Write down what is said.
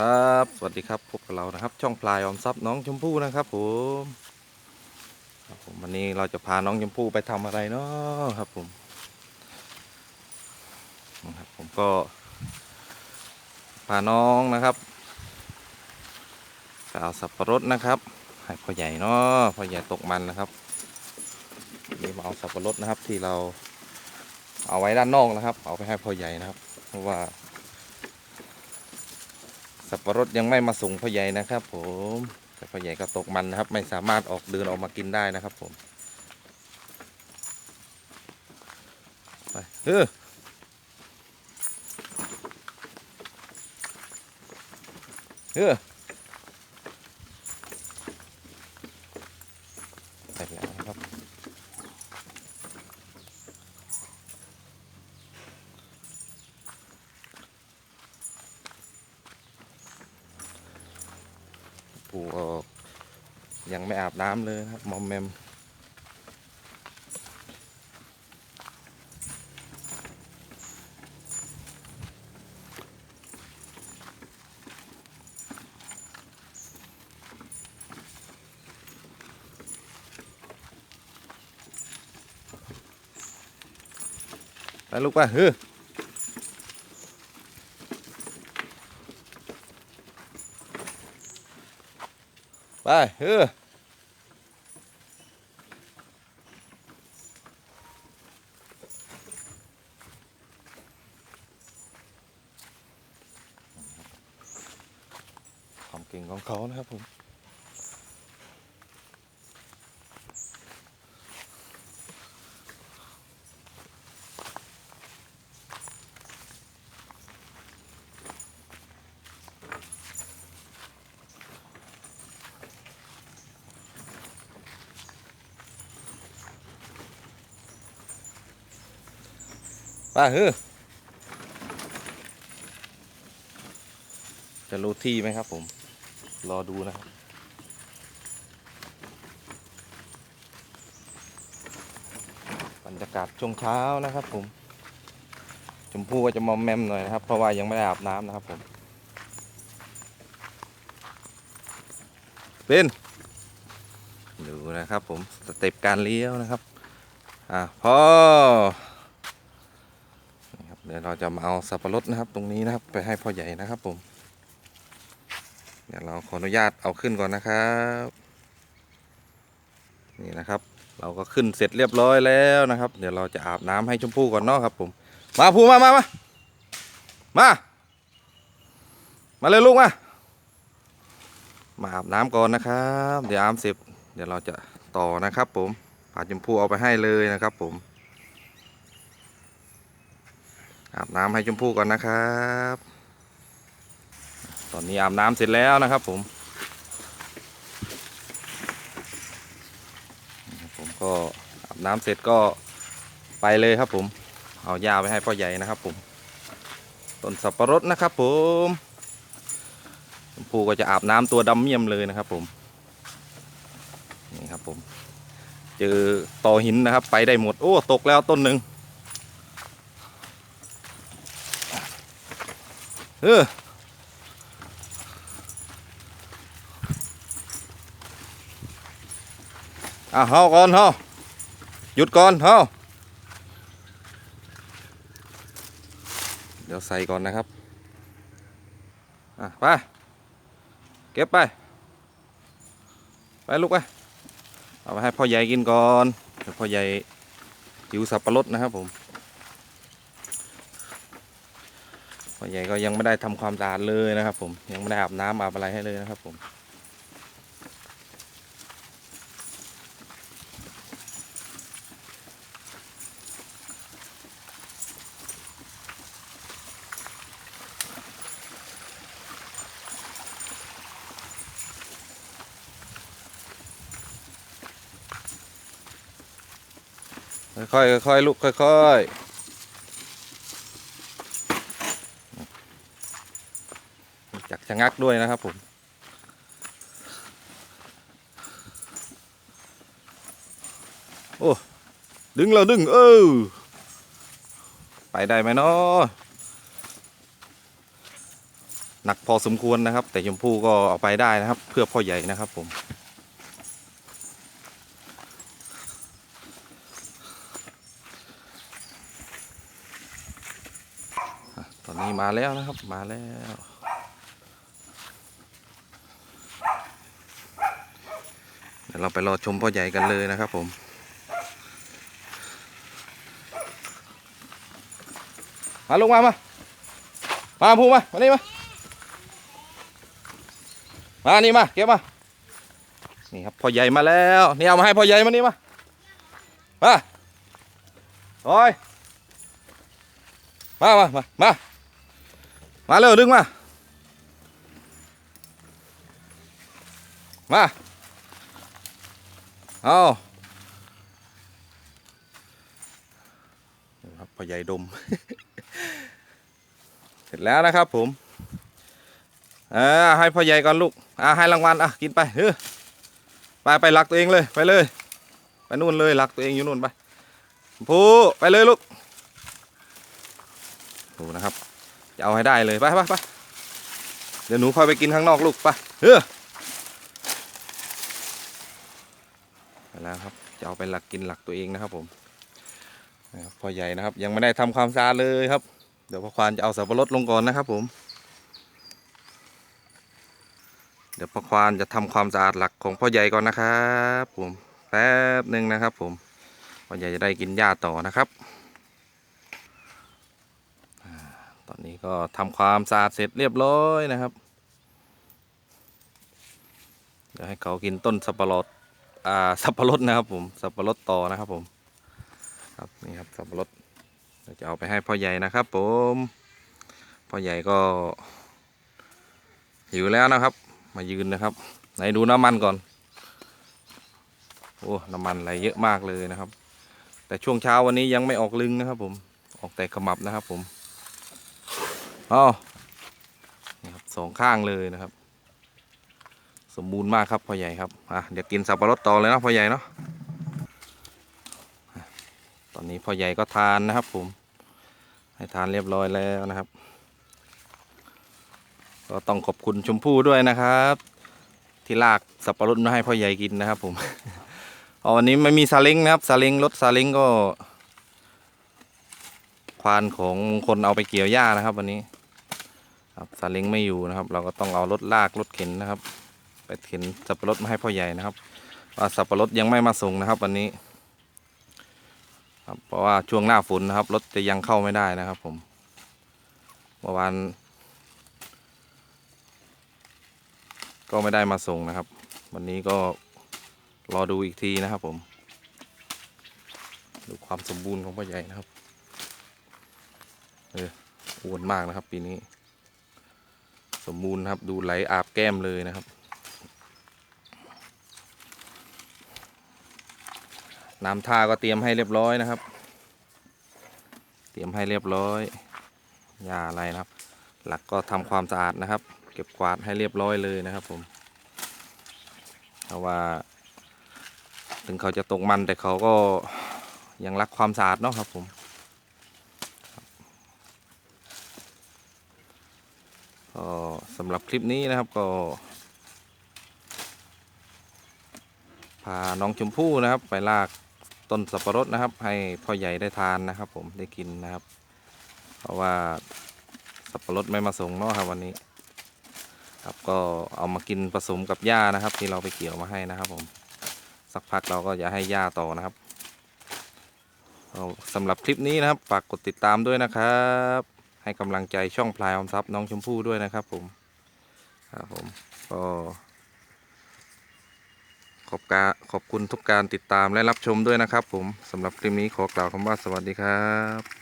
ครับ สวัสดีครับพบกับเรานะครับ ช่องพลายออมทรัพย์น้องชมพู่นะครับผมครับผมวันนี้เราจะพาน้องชมพู่ไปทำอะไรเนาะครับผมนะครับผมก็ พาน้องนะครับไปเอาสับปะรดนะครับให้พ่อใหญ่เนาะพ่อใหญ่ตกมันนะครับนี่มาเอาสับปะรดนะครับที่เราเอาไว้ด้านนอกนะครับ เอาไปให้พ่อใหญ่นะครับ เพราะว่า สับปะรดยังไม่มาส่งพ่อใหญ่นะครับผมแต่พ่อใหญ่ก็ตกมันนะครับ ไม่สามารถออกเดินออกมากินได้นะครับผมไปเออเออไปแล้วนะครับปู่ก็ ยังไม่อาบน้ำเลยนะครับมอมแมมไปลูกไปเฮ้อไปเฮ้อ ความเก่งของเขานะครับผมไปเฮ้อจะรู้ที่ไหมครับผม รอดูนะครับบรรยากาศช่วงเช้านะครับ ผม ชมพู่ก็จะมอมแมมหน่อยนะครับ เพราะว่ายังไม่ได้อาบน้ำนะครับ ผมเป็นดูนะครับ ผมสเต็ปการเลี้ยวนะครับอะพอนี่ครับเดี๋ยวเราจะมาเอาสับปะรดนะครับ ตรงนี้นะครับ ไปให้พ่อใหญ่นะครับผม เดี๋ยวเราขออนุญาตเอาขึ้นก่อนนะครับ นี่นะครับ เราก็ขึ้นเสร็จเรียบร้อยแล้วนะครับ เดี๋ยวเราจะอาบน้ำให้ชมพู่ก่อนเนาะครับ ผม มาพูมามามามามาเลยลูกมามาอาบน้ำก่อนนะครับ เดี๋ยวอาบเสร็จเดี๋ยวเราจะต่อนะครับ ผมพาชมพู่เอาไปให้เลยนะครับ ผมอาบน้ำให้ชมพู่ก่อนนะครับ ตอนนี้อาบน้ำเสร็จแล้วนะครับผมผมก็อาบน้ำเสร็จก็ไปเลยครับผม เอาหญ้าไปให้พ่อใหญ่นะครับผมต้นสับปะรดนะครับผมชมพูก็จะอาบน้ำตัวดำเมี่ยมเลยนะครับผมนี่ครับผม เจอต่อหินนะครับ ไปได้หมด โอ้ตกแล้วต้นหนึ่งเออ อะเฮาก่อนเฮาหยุดก่อนเฮาเดี๋ยวใส่ก่อนนะครับ อะไป เก็บไป ไปลูกไป เอาไปให้พ่อใหญ่กินก่อนเดี๋ยวพ่อใหญ่หิวสับปะรดนะครับผม พ่อใหญ่ก็ยังไม่ได้ทำความสะอาดเลยนะครับผม ยังไม่ได้อาบน้ำอาบอะไรให้เลยนะครับผม ค่อยๆค่อยๆลูกค่อยๆจักชะงักด้วยนะครับผมโอ้ดึงแล้วดึงเออไปได้ไหมเนาะหนักพอสมควรนะครับ แต่ชมพู่ก็เอาไปได้นะครับ เพื่อพ่อใหญ่นะครับผม อะตอนนี้ มาแล้วนะครับ มาแล้ว เดี๋ยวเราไปรอชมพ่อใหญ่กันเลยนะครับผมมาลงมามา มาพูมา มานี่มา มานี่มา เก็บมา นี่ครับพ่อใหญ่มาแล้ว นี่เอามาให้พ่อใหญ่มานี่มา มาโอ้ยมา มา มา มา มาเร็วดึงมา มา เอานะครับพ่อใหญ่ดม เสร็จแล้วนะครับผมอ่าให้พ่อใหญ่ก่อนลูกอ่าให้รางวัลอะกินไปเออไปไปหลักตัวเองเลยไปเลย ไปนู่นเลยหลักตัวเองอยู่นู่นไปผู้ไปเลยลูกดูนะครับ จะเอาให้ได้เลยไปไปไปเดี๋ยวหนูค่อยไปกินข้างนอกลูกไปเออไปแล้วครับจะเอาไปหลักกินหลักตัวเองนะครับผมนะครับพ่อใหญ่นะครับ ยังไม่ได้ทำความสะอาดเลยครับ เดี๋ยวพ่อควานจะเอาสับปะรดลงก่อนนะครับผม เดี๋ยวพ่อควานจะทำความสะอาดหลักของพ่อใหญ่ก่อนนะครับ ผมแป๊บหนึ่งนะครับ ผมพ่อใหญ่จะได้กินหญ้าต่อนะครับอ่า ตอนนี้ก็ทำความสะอาดเสร็จเรียบร้อยนะครับเดี๋ยวให้เขากินต้นสับปะรดอ่าสับปะรดนะครับผมสับปะรดต่อนะครับผมครับนี่ครับสับปะรดเดี๋ยวจะเอาไปให้พ่อใหญ่นะครับ ผมพ่อใหญ่ก็หิวแล้วนะครับ มายืนนะครับไหนดูน้ำมันก่อนโอ้น้ำมันไหลเยอะมากเลยนะครับ แต่ช่วงเช้าวันนี้ยังไม่ออกลึงนะครับผมออกแต่ขมับนะครับผม อ๋อนี่ครับสองข้างเลยนะครับ สมบูรณ์มากครับพ่อใหญ่ครับอะเดี๋ยวกินสับปะรดต่อเลยนะพ่อใหญ่เนาะตอนนี้พ่อใหญ่ก็ทานนะครับ ผม ให้ทานเรียบร้อยแล้วนะครับ ก็ต้องขอบคุณชมพู่ด้วยนะครับ ที่ลากสับปะรดมาให้พ่อใหญ่กินนะครับ ผมอ๋อวันนี้ไม่มีซาเล้งนะครับซาเล้งรถซาเล้งก็ควานของคนเอาไปเกี่ยวหญ้านะครับ วันนี้ ครับซาเล้งไม่อยู่นะครับ เราก็ต้องเอารถลากรถเข็นนะครับ ไปเข็นสับปะรดมาให้พ่อใหญ่นะครับว่าสับปะรดยังไม่มาส่งนะครับ วันนี้ ครับเพราะว่าช่วงหน้าฝนนะครับรถจะยังเข้าไม่ได้นะครับ ผมเมื่อวานก็ไม่ได้มาส่งนะครับ วันนี้ก็รอดูอีกทีนะครับผมดูความสมบูรณ์ของพ่อใหญ่นะครับ เอออ้วนมากนะครับ ปีนี้ มบูรณ์ครับดูไหลอาบแก้มเลยนะครับ น้ำท่าก็เตรียมให้เรียบร้อยนะครับ เตรียมให้เรียบร้อยยาอะไรนะครับ หลักก็ทำความสะอาดนะครับ เก็บกวาดให้เรียบร้อยเลยนะครับผมเพราะว่า ถึงเขาจะตกมันแต่เขาก็ยังรักความสะอาดเนาะครับผมก็ สำหรับคลิปนี้นะครับก็ พาน้องชมพู่นะครับ ไปลากต้นสับปะรดนะครับ ให้พ่อใหญ่ได้ทานนะครับ ผมได้กินนะครับ เพราะว่าสับปะรดไม่มาส่งเนาะครับ วันนี้ ครับก็เอามากินผสมกับหญ้านะครับ ที่เราไปเกี่ยวมาให้นะครับ ผมสักพักเราก็จะให้หญ้าต่อนะครับสำหรับคลิปนี้นะครับ ฝากกดติดตามด้วยนะครับ ให้กำลังใจช่องพลายออมทรัพย์น้องชมพู่ด้วยนะครับผม ครับผมก็ขอบการขอบคุณทุกการติดตามและรับชมด้วยนะครับผมสำหรับคลิปนี้ขอกล่าวคำว่าสวัสดีครับ